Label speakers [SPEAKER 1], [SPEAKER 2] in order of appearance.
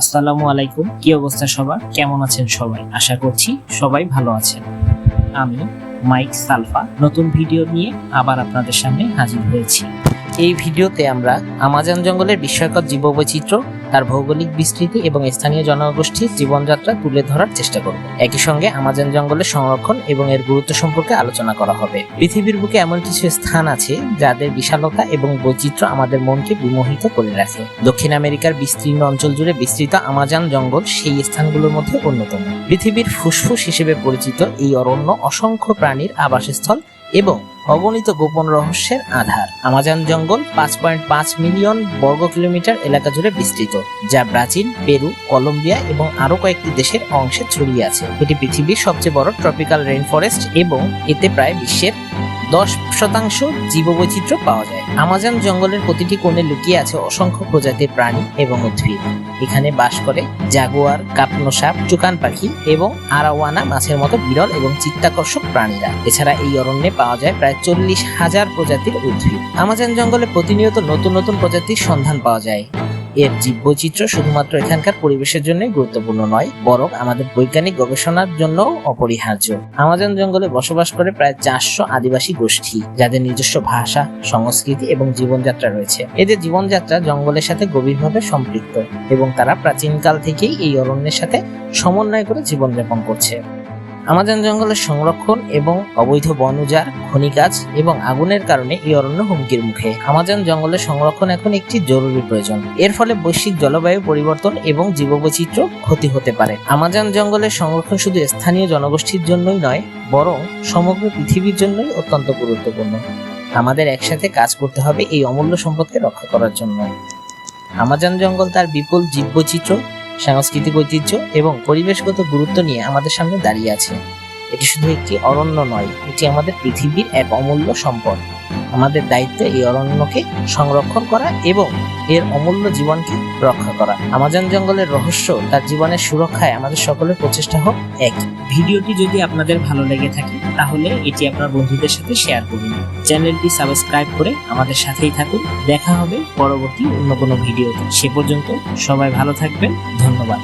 [SPEAKER 1] আসসালামু আলাইকুম। কি অবস্থা সবার? কেমন আছেন সবাই? আশা করছি সবাই ভালো আছেন। আমি মাইক সালফা। নতুন ভিডিও নিয়ে আবার আপনাদের সামনে হাজির হয়েছি। এই ভিডিওতে আমরা আমাজন জঙ্গলের বিস্ময়কর জীববৈচিত্র্য তার ভৌগোলিক বিস্তৃতি এবং স্থানীয় জনগোষ্ঠীর জীবনযাত্রা তুলে ধরার চেষ্টা করব। একই সঙ্গে আমাজন জঙ্গলের সংরক্ষণ এবং এর গুরুত্ব সম্পর্কে আলোচনা করা হবে। পৃথিবীর বুকে এমন কিছু স্থান আছে যাদের বিশালতা এবং বৈচিত্র্য আমাদের মনকে বিমোহিত করে রাখে। দক্ষিণ আমেরিকার বিস্তীর্ণ অঞ্চল জুড়ে বিস্তৃত আমাজন জঙ্গল সেই স্থানগুলোর মধ্যে অন্যতম। পৃথিবীর ফুসফুস হিসেবে পরিচিত এই অরণ্য অসংখ্য প্রাণীর আবাসস্থল এবং অগণিত গোপন রহস্যের আধার। আমাজন জঙ্গল পাঁচ পয়েন্ট পাঁচ মিলিয়ন বর্গ কিলোমিটার এলাকা জুড়ে বিস্তৃত, যা ব্রাজিল, পেরু, কলম্বিয়া এবং আরও কয়েকটি দেশের অংশে ছড়িয়ে আছে। এটি পৃথিবীর সবচেয়ে বড় ট্রপিক্যাল রেইন ফরেস্ট এবং এতে প্রায় বিশ্বের দশ শতাংশ জীববৈচিত্র্য পাওয়া যায়। আমাজন জঙ্গলের প্রতিটি কোণে লুকিয়ে আছে অসংখ্য প্রজাতির প্রাণী এবং উদ্ভিদ। এখানে বাস করে জাগুয়ার কাপনো সাপ চুকান পাখি এবং আরাওয়ানা মাছের মতো বিরল এবং চিত্তাকর্ষক প্রাণীরা। এছাড়া এই অরণ্যে পাওয়া যায় প্রায় চল্লিশ হাজার প্রজাতির উদ্ভিদ। আমাজন জঙ্গলে প্রতিনিয়ত নতুন নতুন প্রজাতির সন্ধান পাওয়া যায়। এর জীববৈচিত্র্য শুধুমাত্র এখানকার পরিবেশের জন্যই গুরুত্বপূর্ণ নয়, বরং আমাদের বৈজ্ঞানিক গবেষণার জন্য অপরিহার্য। আমাজন জঙ্গলে বসবাস করে প্রায় চারশো আদিবাসী গোষ্ঠী, যাদের নিজস্ব ভাষা, সংস্কৃতি এবং জীবনযাত্রা রয়েছে। এদের জীবনযাত্রা জঙ্গলের সাথে গভীরভাবে সম্পৃক্ত এবং তারা প্রাচীনকাল থেকেই এই অরণ্যের সাথে সমন্বয় করে জীবনযাপন করছে। আমাজন জঙ্গলের সংরক্ষণ এবং অবৈধ বন উজাড় খনিকাজ এবং আগুনের কারণে এই অরণ্য হুমকির মুখে। আমাজন জঙ্গলের সংরক্ষণ এখন একটি জরুরি প্রয়োজন। এর ফলে বৈশ্বিক জলবায়ু পরিবর্তন এবং জীববৈচিত্র্য ক্ষতি হতে পারে। আমাজন জঙ্গলের সংরক্ষণ শুধু স্থানীয় জনগোষ্ঠীর জন্যই নয়, বরং সমগ্র পৃথিবীর জন্যই অত্যন্ত গুরুত্বপূর্ণ। আমাদের একসাথে কাজ করতে হবে এই অমূল্য সম্পদকে রক্ষা করার জন্য। আমাজন জঙ্গল তার বিপুল জীববৈচিত্র্য সাংস্কৃতিক ঐতিহ্য এবং পরিবেশগত গুরুত্ব নিয়ে আমাদের সামনে দাঁড়িয়ে আছে। এটি শুধু একটি অরণ্য নয়, এটি আমাদের পৃথিবীর এক অমূল্য সম্পদ। আমাদের দায়িত্ব এই অরণ্যকে সংরক্ষণ করা এবং এর অমূল্য জীবনকে রক্ষা করা। আমাজন জঙ্গলের রহস্য তার জীবনের সুরক্ষায় আমাদের সকলের প্রচেষ্টা হোক এক। ভিডিওটি যদি আপনাদের ভালো লেগে থাকে, তাহলে এটি আপনার বন্ধুদের সাথে শেয়ার করুন। চ্যানেলটি সাবস্ক্রাইব করে আমাদের সাথেই থাকুন। দেখা হবে পরবর্তী অন্য কোনো ভিডিওতে। সে পর্যন্ত সবাই ভালো থাকবেন। ধন্যবাদ।